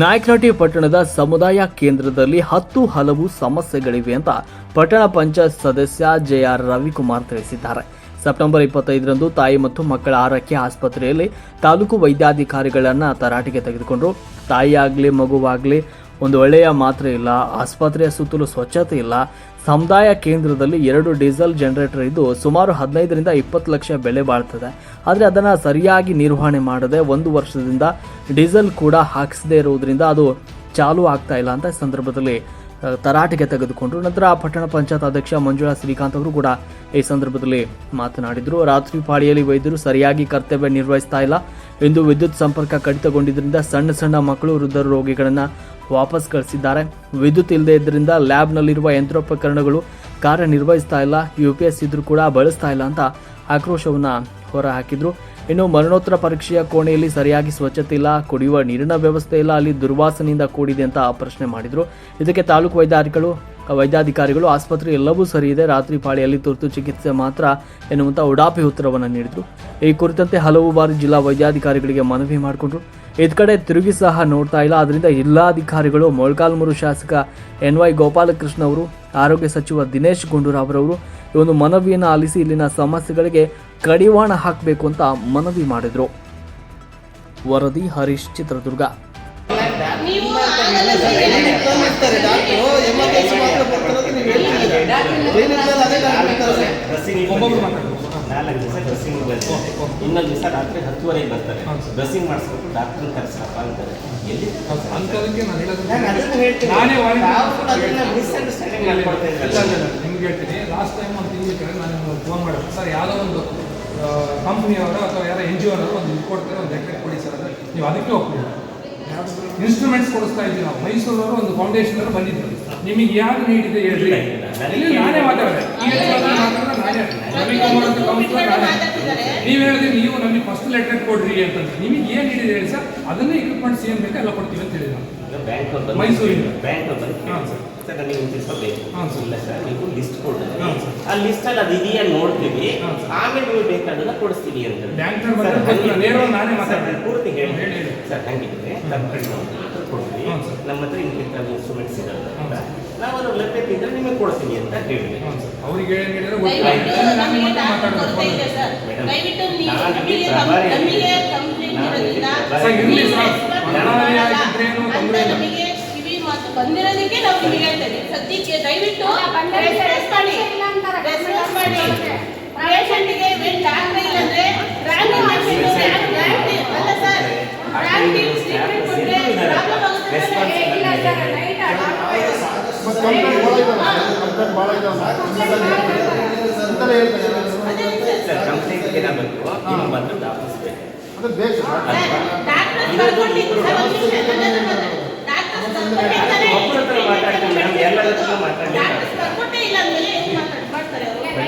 ನಾಯಕನಹಟ್ಟಿ ಪಟ್ಟಣದ ಸಮುದಾಯ ಕೇಂದ್ರದಲ್ಲಿ ಹತ್ತು ಹಲವು ಸಮಸ್ಯೆಗಳಿವೆ ಅಂತ ಪಟ್ಟಣ ಪಂಚಾಯತ್ ಸದಸ್ಯ ಜೆ ಆರ್ ರವಿಕುಮಾರ್ ತಿಳಿಸಿದ್ದಾರೆ. ಸೆಪ್ಟೆಂಬರ್ ಇಪ್ಪತ್ತೈದರಂದು ತಾಯಿ ಮತ್ತು ಮಕ್ಕಳ ಆರೈಕೆ ಆಸ್ಪತ್ರೆಯಲ್ಲಿ ತಾಲೂಕು ವೈದ್ಯಾಧಿಕಾರಿಗಳನ್ನು ತರಾಟೆಗೆ ತೆಗೆದುಕೊಂಡರು. ತಾಯಿಯಾಗಲಿ, ಮಗುವಾಗಲಿ ಒಂದು ಒಳ್ಳೆಯ ಮಾತ್ರೆ ಇಲ್ಲ, ಆಸ್ಪತ್ರೆಯ ಸುತ್ತಲೂ ಸ್ವಚ್ಛತೆ ಇಲ್ಲ. ಸಮುದಾಯ ಕೇಂದ್ರದಲ್ಲಿ ಎರಡು ಡೀಸೆಲ್ ಜನರೇಟರ್ ಇದ್ದು ಸುಮಾರು ಹದಿನೈದರಿಂದ ಇಪ್ಪತ್ತು ಲಕ್ಷ ಬೆಲೆ ಬಾಳ್ತದೆ. ಆದರೆ ಅದನ್ನು ಸರಿಯಾಗಿ ನಿರ್ವಹಣೆ ಮಾಡದೆ ಒಂದು ವರ್ಷದಿಂದ ಡೀಸೆಲ್ ಕೂಡ ಹಾಕಿಸದೇ ಇರುವುದರಿಂದ ಅದು ಚಾಲೂ ಆಗ್ತಾ ಇಲ್ಲ ಅಂತ ಸಂದರ್ಭದಲ್ಲಿ ತರಾಟೆಗೆ ತೆಗೆದುಕೊಂಡ್ರು. ನಂತರ ಪಟ್ಟಣ ಪಂಚಾಯತ್ ಅಧ್ಯಕ್ಷ ಮಂಜುಳಾ ಶ್ರೀಕಾಂತ್ ಅವರು ಕೂಡ ಈ ಸಂದರ್ಭದಲ್ಲಿ ಮಾತನಾಡಿದರು. ರಾತ್ರಿ ಪಾಳಿಯಲ್ಲಿ ವೈದ್ಯರು ಸರಿಯಾಗಿ ಕರ್ತವ್ಯ ನಿರ್ವಹಿಸ್ತಾ ಇಲ್ಲ. ಎಂದು ವಿದ್ಯುತ್ ಸಂಪರ್ಕ ಕಡಿತಗೊಂಡಿದ್ದರಿಂದ ಸಣ್ಣ ಸಣ್ಣ ಮಕ್ಕಳು ವೃದ್ಧ ರೋಗಿಗಳನ್ನು ವಾಪಸ್ ಕಳಿಸಿದ್ದಾರೆ. ವಿದ್ಯುತ್ ಇಲ್ಲದೆ ಇದ್ದರಿಂದ ಲ್ಯಾಬ್ನಲ್ಲಿರುವ ಯಂತ್ರೋಪಕರಣಗಳು ಕಾರ್ಯನಿರ್ವಹಿಸ್ತಾ ಇಲ್ಲ. ಯು ಪಿ ಎಸ್ ಇದ್ರೂ ಕೂಡ ಬಳಸ್ತಾ ಇಲ್ಲ ಅಂತ ಆಕ್ರೋಶವನ್ನು ಹೊರಹಾಕಿದ್ರು ಇನ್ನು ಮರಣೋತ್ತರ ಪರೀಕ್ಷೆಯ ಕೋಣೆಯಲ್ಲಿ ಸರಿಯಾಗಿ ಸ್ವಚ್ಛತೆ ಇಲ್ಲ, ಕುಡಿಯುವ ನೀರಿನ ವ್ಯವಸ್ಥೆ ಇಲ್ಲ, ಅಲ್ಲಿ ದುರ್ವಾಸನೆಯಿಂದ ಕೂಡಿದೆ ಅಂತ ಪ್ರಶ್ನೆ ಮಾಡಿದ್ರು. ಇದಕ್ಕೆ ತಾಲೂಕು ವೈದ್ಯಾಧಿಕಾರಿಗಳು ವೈದ್ಯಾಧಿಕಾರಿಗಳು, ಆಸ್ಪತ್ರೆ ಎಲ್ಲವೂ ಸರಿ ಇದೆ. ರಾತ್ರಿ ಪಾಳಿಯಲ್ಲಿ ತುರ್ತು ಚಿಕಿತ್ಸೆ ಮಾತ್ರ ಎನ್ನುವಂಥ ಉಡಾಪಿ ಉತ್ತರವನ್ನು ನೀಡಿದ್ರು. ಈ ಕುರಿತಂತೆ ಹಲವು ಬಾರಿ ಜಿಲ್ಲಾ ವೈದ್ಯಾಧಿಕಾರಿಗಳಿಗೆ ಮನವಿ ಮಾಡಿಕೊಂಡ್ರು. ಇದ್ ಕಡೆ ತಿರುಗಿ ಸಹ ನೋಡ್ತಾ ಇಲ್ಲ. ಅದರಿಂದ ಜಿಲ್ಲಾಧಿಕಾರಿಗಳು ಮೊಳಕಾಲ್ಮೂರು ಶಾಸಕ ಎನ್ ವೈ ಗೋಪಾಲಕೃಷ್ಣ ಅವರು ಆರೋಗ್ಯ ಸಚಿವ ದಿನೇಶ್ ಗುಂಡೂರಾವ್ರವರು, ಈ ಒಂದು ಮನವಿಯನ್ನು ಆಲಿಸಿ ಇಲ್ಲಿನ ಸಮಸ್ಯೆಗಳಿಗೆ ಕಡಿವಾಣ ಹಾಕಬೇಕು ಅಂತ ಮನವಿ ಮಾಡಿದ್ರು. ವರದಿ ಹರೀಶ್ ಚಿತ್ರದುರ್ಗ. ಇನ್ನೊಂದು ದಿವಸ ರಾತ್ರಿ ಹತ್ತುವರೆಗೆ ಬರ್ತಾರೆ ಡ್ರೆಸ್ಸಿಂಗ್ ಮಾಡಿಸ್ಬೇಕು ಡಾಕ್ಟರ್ ಕರೆಸಪ್ಪ ಅಂತಾರೆ ಎಲ್ಲಿ ನಿಮ್ಗೆ ಹೇಳ್ತೀನಿ ಲಾಸ್ಟ್ ಟೈಮ್ ಒಂದು ತಿಂಗಳ ಕೆಳಗೆ ನಾನು ಫೋನ್ ಮಾಡಿದೆ ಸರ್. ಯಾವುದೋ ಒಂದು ಕಂಪ್ನಿಯವರು ಅಥವಾ ಯಾರೋ ಎನ್ ಜಿ ಒನವರು ಒಂದು ಇದು ಕೊಡ್ತಾರೆ ಒಂದು ಲೆಕ್ಕ ಕೊಡಿ ಸರ್ ಅಂದರೆ ನೀವು ಅದಕ್ಕೆ ಒಪ್ಪಿಲ್ಲ ಇನ್ಸ್ಟ್ರೂಮೆಂಟ್ಸ್ ಕೊಡಿಸ್ತಾ ಇದ್ದೀವಿ ನಾವು. ಮೈಸೂರವರು ಒಂದು ಫೌಂಡೇಶನ್ ಅವರು ಬಂದಿದ್ರು. ನಿಮಗೆ ಯಾರು ನೀಡಿದೆ ಹೇಳಿ. ನಾನೇ ಮಾತಾಡಿದೆ. ನೀವು ಹೇಳಿದ್ರೆ ನೀವು ನಮಗೆ ಫಸ್ಟ್ ಲೆಟರ್ ಕೊಡ್ರಿ ಅಂತಂದ್ರೆ. ನಿಮಗೆ ಏನು ನೀಡಿದೆ ಹೇಳಿ ಸರ್? ಅದನ್ನೇ ಇಕ್ವಿಪ್ಮೆಂಟ್ಸ್ ಏನು ಬೇಕು? ಎಲ್ಲ ಕೊಡ್ತೀವಿ ಅಂತ ಹೇಳಿದ್ರು. ನಾವು ಬ್ಯಾಂಕ್ ಮೈಸೂರಿಂದ. ಬ್ಯಾಂಕ್ ಹಾಂ, ಸರ್. ಸರ್ ನನಗೆ ಬೇಕು ಹಾಂ, ಸರ್. ಇಲ್ಲ ಸರ್. ನೀವು ಲಿಸ್ಟ್ ಕೊಡ್ರಿ. ಆ ಲಿಸ್ಟಲ್ಲಿ ಅದು ಇದೆಯಾ ನೋಡ್ತೀವಿ. ಆಮೇಲೆ ನೀವು ಬೇಕಾದನ್ನ ಕೊಡಿಸ್ತೀವಿ ಅಂತ. ಪೂರ್ತಿ ಹೇಳಿ. ಸರ್ ಕೊಡ್ತೀವಿ. ನಮ್ಮ ಹತ್ರ ಇಂಥ ಇನ್ಸ್ಟ್ರೂಮೆಂಟ್ಸ್ ಇರಲ್ಲ ಅಂತ ನಾವು ಅದ್ರ ಲಭ್ಯತೆ ಇದ್ರೆ ನಿಮಗೆ ಕೊಡ್ತೀನಿ ಅಂತ ಹೇಳಿದ್ವಿ ಅವರಿಗೆ ಇದೆ ಮೇಡಮ್, ನಾನು ನಾವು ನಮಗೆ ಬಂದಿರೋದಕ್ಕೆ ನಾವು ನಿಮಗೆ ಹೇಳ್ತೇವೆ ಸದ್ಯಕ್ಕೆ ದಯವಿಟ್ಟು ರೆಸ್ಪಾನ್ಸ್ ಮಾಡಿ. ರೆಸ್ಪಾನ್ಸ್ ಮಾಡಿ. ಪೇಷಂಟ್ಗೆ ಡಾಕ್ಟರ್ ಇಲ್ಲಂದ್ರೆ ರ್ಯಾಂಕ್ ಅಲ್ಲ ಸರ್ ರ್ಯಾಂಕ್ ಟ್ರೀಟ್ಮೆಂಟ್ ಕೊಟ್ಟರೆ ಪ್ರಾಬ್ಲಮ್ ಆಗುತ್ತೆ ಸರ್. ಇಲ್ಲ ನೈಟ್ ಕಂಪ್ಲೇಂಟ್ ಅದೇ ಏನಾಗಬೇಕು? ಬಂದು ಬೇಕು. ಅದು ಡಾಕ್ಟರ್ ಒಬ್ಬರ ಹತ್ರ